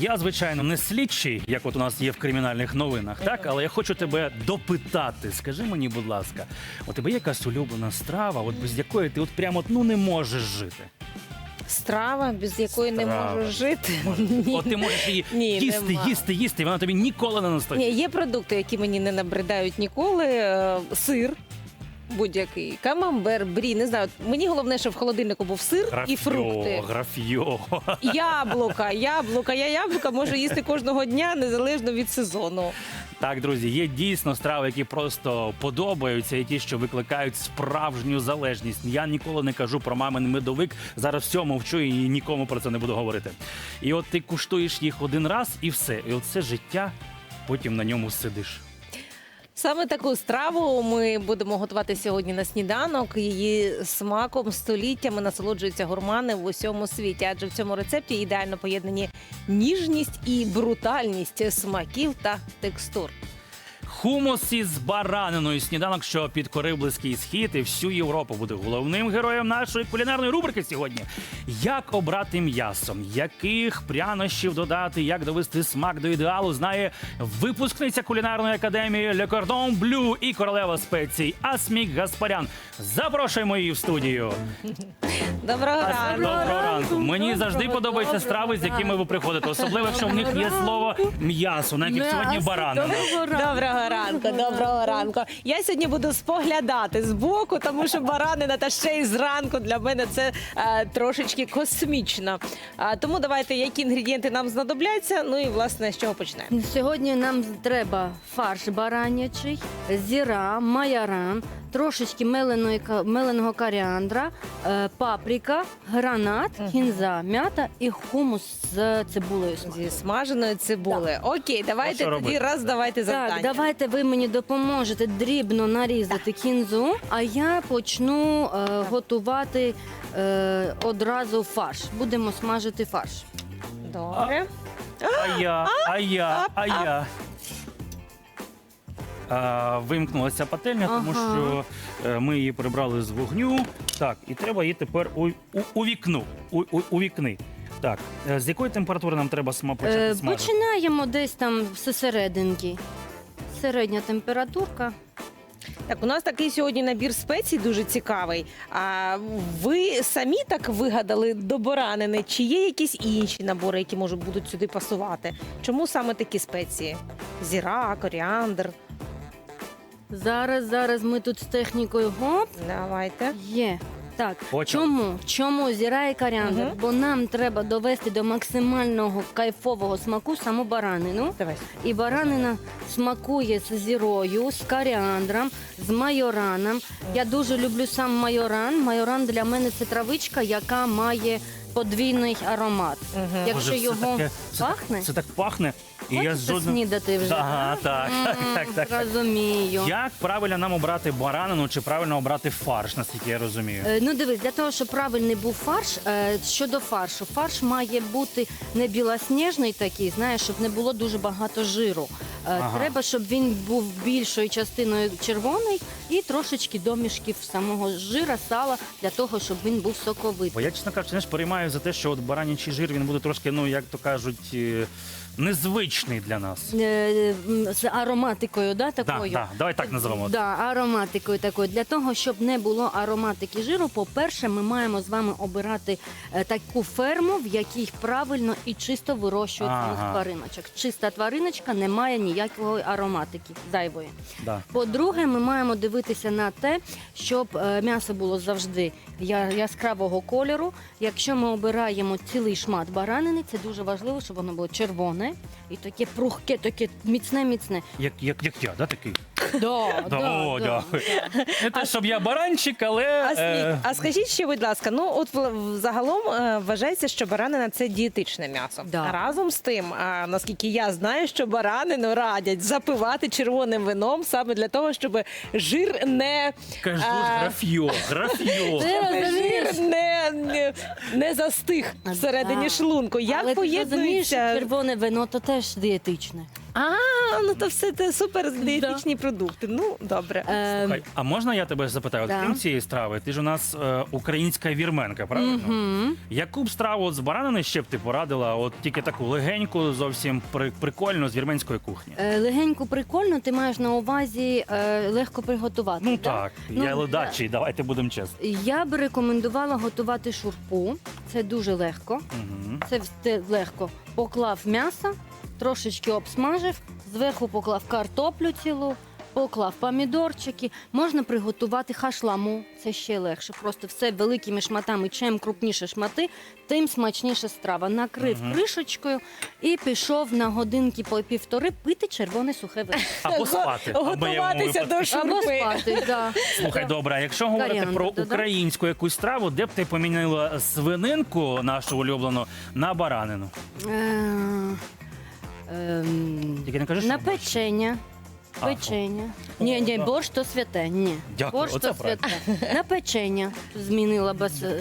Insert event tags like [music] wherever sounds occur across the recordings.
Я, звичайно, не слідчий, як от у нас є в кримінальних новинах, так, але я хочу тебе допитати. Скажи мені, будь ласка, у тебе є якась улюблена страва, от без якої ти от прямо от, ну не можеш жити? Страва, без якої не Страва. можу жити. [laughs] Ні. От ти можеш її Ні, їсти, нема. їсти, їсти, і вона тобі ніколи не настоїть. Ні, є продукти, які мені не набридають ніколи. Е, Сир. Будь-який камамбер, брі, не знаю. Мені головне, щоб в холодильнику був сир і фрукти. графьо. Яблука, яблука. Я яблука можу їсти кожного дня, незалежно від сезону. Так, друзі, є дійсно страви, які просто подобаються, і ті, що викликають справжню залежність. Я ніколи не кажу про мамин медовик. Зараз все мовчу і нікому про це не буду говорити. І от ти куштуєш їх один раз і все. І от все життя потім на ньому сидиш. Саме таку страву ми будемо готувати сьогодні на сніданок. Її смаком століттями насолоджуються гурмани в усьому світі, адже в цьому рецепті ідеально поєднані ніжність і брутальність смаків та текстур. Хумус із бараниною сніданок, що підкорив близький схід, і всю Європу буде головним героєм нашої кулінарної рубрики сьогодні. Як обрати м'ясо, яких прянощів додати, як довести смак до ідеалу, знає випускниця кулінарної академії Le Cordon Bleu і королева спецій Асмік Гаспарян. Запрошуємо її в студію. Доброго ранку! Доброго ранку. Мені завжди подобаються страви, з якими ви приходите, особливо якщо в них є слово м'ясо, навіть як сьогодні баранина. Доброго ранку, доброго ранку. Я сьогодні буду споглядати з боку, тому що баранина та ще й зранку для мене це е, трошечки космічно. А, тому давайте, які інгредієнти нам знадобляться. Ну і власне з чого почнемо. Сьогодні нам треба фарш баранячий, зіра, майоран, трошечки меленої, ка- меленого коріандра, е, паприка, гранат, кінза, м'ята і хумус з цибулею. Зі смаженої цибули. Окей, давайте що тоді робити? раз давайте завдання. Так, давайте ви мені допоможете дрібно нарізати кінзу, а я почну е, готувати е, одразу фарш. Будемо смажити фарш. Добре. А я, а я, а я. А, вимкнулася пательня, тому Ага. що е, ми її прибрали з вогню. Так, і треба її тепер у, у, у вікну. У, у, у вікни. Так, е, з якої температури нам треба сма почати Е, смажити? починаємо десь там зсерединки. Середня температурка. Так, у нас такий сьогодні набір спецій дуже цікавий. А ви самі так вигадали до баранини? Чи є якісь інші набори, які можуть будуть сюди пасувати? Чому саме такі спеції? Зіра, коріандр. Зараз, зараз ми тут з технікою гоп. Давайте. Є. Так, Почав. чому? Чому зіра і коріандр? Мгм. Бо нам треба довести до максимального кайфового смаку саму баранину. Давай. І баранина смакує з зірою, з коріандром, з майораном. Я дуже люблю сам майоран. Майоран для мене це травичка, яка має подвійний аромат. Мгм. Якщо Боже, все його таке- пахне, Це так пахне. І я хочете жодним... снідати вже. Ага, так, так, так, так, так. Розумію. Як правильно нам обрати баранину чи правильно обрати фарш, наскільки я розумію? Е, Ну дивись, для того, щоб правильний був фарш, е, щодо фаршу, фарш має бути не білосніжний такий, знаєш, щоб не було дуже багато жиру. Е, Ага. Треба, щоб він був більшою частиною червоний і трошечки домішків самого жира, сала, для того, щоб він був соковитий. Бо я, чесно кажучи, знаєш, переймаю за те, що от баранячий жир він буде трошки, ну як то кажуть, е, незвичний для нас. Е, м, З ароматикою, да, Так, такою. так, давай так називемо. Да, ароматикою такою. Для того, щоб не було ароматики жиру, по-перше, ми маємо з вами обирати е, таку ферму, в якій правильно і чисто вирощують Ага. своїх твариночок. Чиста твариночка не має ніякої ароматики зайвої. Да. По-друге, ми маємо дивитися на те, щоб е, м'ясо було завжди я- яскравого кольору. Якщо ми обираємо цілий шмат баранини, це дуже важливо, щоб воно було червоне і таке прухке, таке міцне, міцне. Як, як, як я, да, такий? Да, [laughs] Да, о, дякую. Не те, щоб я баранчик, але. А, е, а скажіть ще, будь ласка, ну от в- загалом е, вважається, що баранина це дієтичне м'ясо. Да. Разом з тим, а, наскільки я знаю, що баранину радять запивати червоним вином саме для того, щоб жир не Кажу, а, графьо, графьо. [laughs] Ти розумієш? жир не, не, не застиг всередині Да. шлунку. Як Але ти розумієш, що поєднується червоне вино то теж дієтичне. А, ну то все це супер дієтичні продукти. Ну, добре. Е, Слухай, а можна я тебе запитаю? От Да. Крім цієї страви, ти ж у нас е, українська вірменка, правильно? мгм. Яку б страву от з баранини ще б ти порадила? От тільки таку легеньку, зовсім при- прикольну з вірменської кухні. Е, Легенько прикольно, ти маєш на увазі е, легко приготувати. Ну да? так, Ну, я да. ледачий, давайте будемо чесні. Я би рекомендувала готувати шурпу. Це дуже легко. Угу. Це все легко. Поклав м'ясо, трошечки обсмажив, зверху поклав картоплю цілу, поклав помідорчики. Можна приготувати хашламу, це ще легше. Просто все великими шматами. Чим крупніше шмати, тим смачніша страва. Накрив Мгм. кришечкою і пішов на годинки по півтори пити червоне сухе вино. Або спати. або в моєму Готуватися випадку. до Або шурпи. спати, да. Слухай, добре, а якщо говорити про українську якусь страву, де б ти помінила свининку нашу улюблену на баранину? Е, ем, Тільки не кажи, що На борщ. печення. А, Печення. Ні, ні, борщ то святе. Ні. Дякую, Борщ оце то святе. На печення змінила без. е,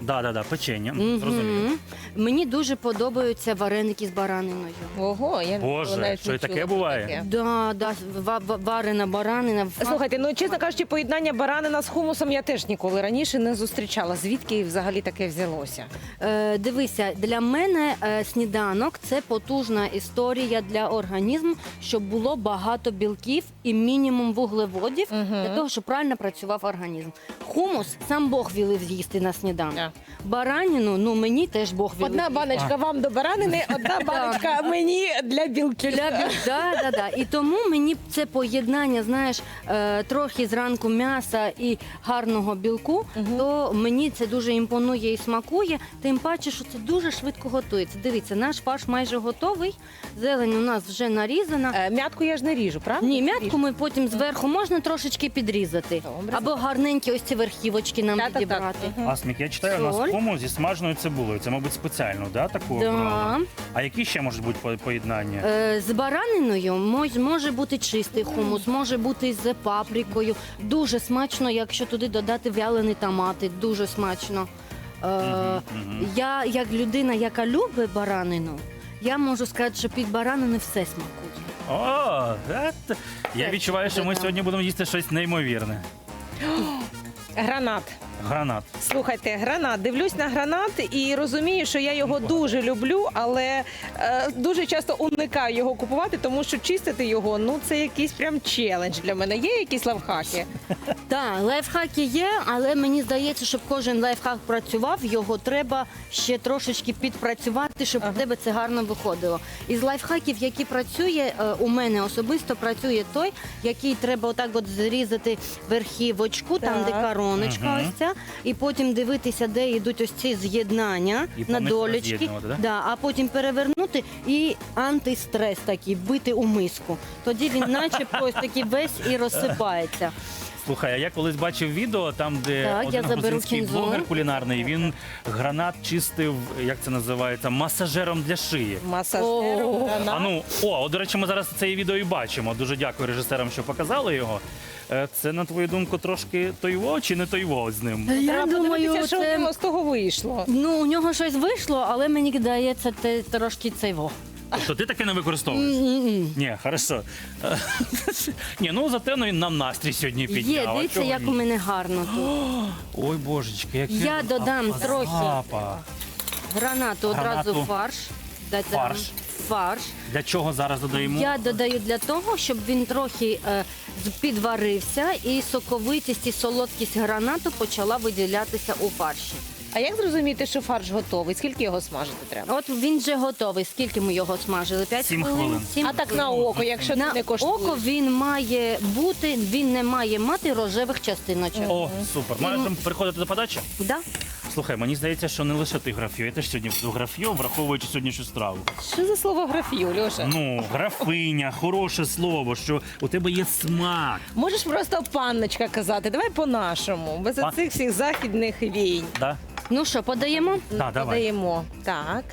Да, да, да, печення. мгм. Зрозумів. Мені дуже подобаються вареники з бараниною. Ого, я Боже, навіть що не і таке чула про буває? Да, да, ва- ва- варена баранина. Слухайте, ну чесно кажучи, поєднання баранина з хумусом я теж ніколи раніше не зустрічала. Звідки взагалі таке взялося? Е, дивися, для мене е, сніданок це потужна історія для організму, щоб було багато білків і мінімум вуглеводів Мгм. для того, щоб правильно працював організм. Хумус сам Бог вілив з'їсти на сніданок. Да. Бараніну, ну мені теж Бог вілив. Одна баночка вам до баранини, одна [laughs] баночка мені для білків. Для бі- да, да, да. І тому мені це поєднання, знаєш, е, трохи зранку м'яса і гарного білку, то мені це дуже імпонує і смакує. Тим паче, що це дуже швидко готується. Дивіться, наш фарш майже готовий. Зелень у нас вже нарізана. Е, М'ятку я ж не ріжу, правда? Ні, м'ятку ми потім зверху можна трошечки підрізати. Добре. Або гарненькі ось ці верхівочки нам Так, так, так. підібрати. Мгм. Асмік, я читаю, у нас зі смаженою цибулею. Це, мабуть, спеціально, да, таку Да. А які ще можуть бути по- поєднання? Е, З бараниною мож- може бути чистий хумус, може бути з паприкою. Дуже смачно, якщо туди додати вялені томати. Дуже смачно. Е, мгм. Я, як людина, яка любить баранину, я можу сказати, що під баранини все смакує. О, ет. я відчуваю, що ми сьогодні будемо їсти щось неймовірне. Гранат. Гранат. Слухайте, гранат. Дивлюсь на гранат і розумію, що я його дуже люблю, але е, дуже часто уникаю його купувати, тому що чистити його ну це якийсь прям челендж для мене. Є якісь лавхаки? [laughs] Так, лайфхаки є, але мені здається, щоб кожен лайфхак працював, його треба ще трошечки підпрацювати, щоб Ага. у тебе це гарно виходило. Із лайфхаків, які працює, е, у мене особисто працює той, який треба отак от зрізати верхівочку, там де Так. короночка Мгм. ось ця, і потім дивитися, де йдуть ось ці з'єднання І на них долечки. да? Да, а потім перевернути і антистрес такий, бити у миску. Тоді він начебто ось такий весь і розсипається. Слухай, а я колись бачив відео, там, де Так, я один заберу грузинський кінзу. блогер кулінарний, він гранат чистив, як це називається, масажером для шиї. Масажер, О. гранат. А ну, о, от, до речі, ми зараз це відео і бачимо. Дуже дякую режисерам, що показали його. Е, Це, на твою думку, трошки тойво чи не тойво з ним? Я Треба думаю, подивитися, що це... в нього з того вийшло. Ну, у нього щось вийшло, але мені здається, це трошки цейво. Тобто ти таке не використовуєш? Ні, хорошо. [laughs] Ні, ну зате ну, він нам настрій сьогодні підняв. Є, а дивіться, чого як ні? у мене гарно тут. [gasps] Ой, божечки, який Я запах, додам трохи. запах. Гранату одразу Гранату. фарш. Додам Фарш. Фарш. Для чого зараз додаємо? Я додаю для того, щоб він трохи е, з- підварився і соковитість і солодкість гранату почала виділятися у фарші. А як зрозуміти, що фарш готовий? Скільки його смажити треба? От він вже готовий. Скільки ми його смажили? П'ять Сім хвилин? хвилин. Сім А так на око, якщо на не коштуєш. око він має бути, він не має мати рожевих частиночок. О, супер. Маємо приходити до подачі? Да? Слухай, мені здається, що не лише ти графію, я теж сьогодні буду графію, враховуючи сьогоднішню страву. Що за слово графію, Льоша? Ну, графиня, хороше слово, що у тебе є смак. Можеш просто панночка казати. Давай по-нашому, без Пан- цих всіх західних війн. Да? Ну що, подаємо? Да, давай. Подаємо. Так.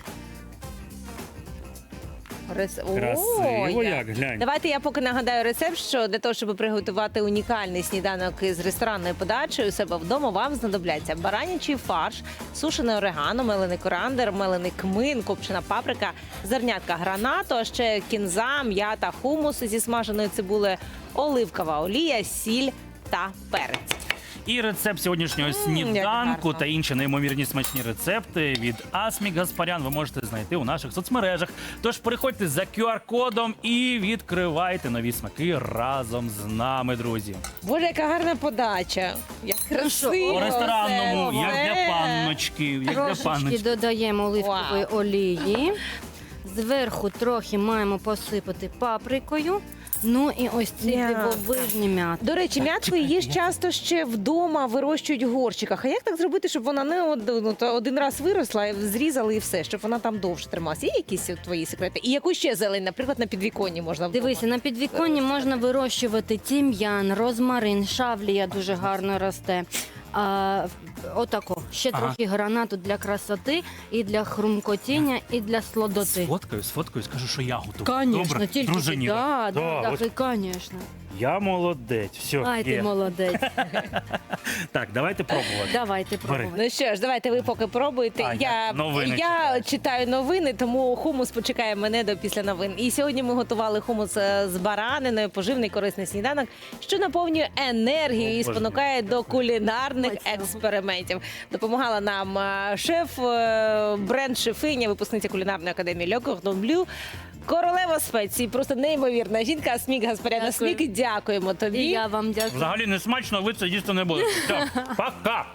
Рец... О, Красиво як, глянь. Давайте я поки нагадаю рецепт, що для того, щоб приготувати унікальний сніданок із ресторанною подачею у себе вдома, вам знадобляться баранячий фарш, сушене орегано, мелений корандер, мелений кмин, копчена паприка, зернятка гранату, а ще кінза, м'ята, хумус зі смаженою цибулею, оливкова олія, сіль та перець. І рецепт сьогоднішнього сніданку та інші неймовірні смачні рецепти від Асмік Гаспарян ви можете знайти у наших соцмережах. Тож переходьте за QR-кодом і відкривайте нові смаки разом з нами, друзі. Боже, яка гарна подача! Як красиво! По ресторанному, як для панночки, як для Трошечки панночки. додаємо оливкової олії. Зверху трохи маємо посипати паприкою. Ну і ось ці М'ятка. дивовижні м'ятки. До речі, м'ятку її ж часто ще вдома вирощують в горщиках. А як так зробити, щоб вона не один, ну, один раз виросла, зрізали і все, щоб вона там довше трималася? Є якісь от твої секрети? І яку ще зелень, наприклад, на підвіконні можна вдома? Дивися, на підвіконні можна вирощувати тім'ян, розмарин, шавлія дуже гарно росте. А, отако. Ще Ага. трохи гранату для красоти, і для хрумкотіння, і для слодоти. Сфоткаю, сфоткаю, скажу, що я готую. Конечно, тільки Дружині. да, да, Да, так, і, конечно. Я молодець. Все, Ай, ти є. молодець. [laughs] Так, давайте пробувати. Давайте пробувати. Ну що ж, давайте ви поки пробуєте. А, я я новини я читаю. читаю новини, тому хумус почекає мене до після новин. І сьогодні ми готували хумус е, з бараниною, поживний корисний сніданок, що наповнює енергію і О, Боже спонукає до кулінарних Смачного. експериментів. Допомагала нам е, шеф, е, бренд шефиня, випускниця кулінарної академії Le Cordon Bleu. Королева спецій, просто неймовірна жінка. Смік Гаспаряна Дякую. Смік. Дякуємо тобі. І я вам дякую. Взагалі не смачно, ви це їсти не будете. Все, [laughs] пока!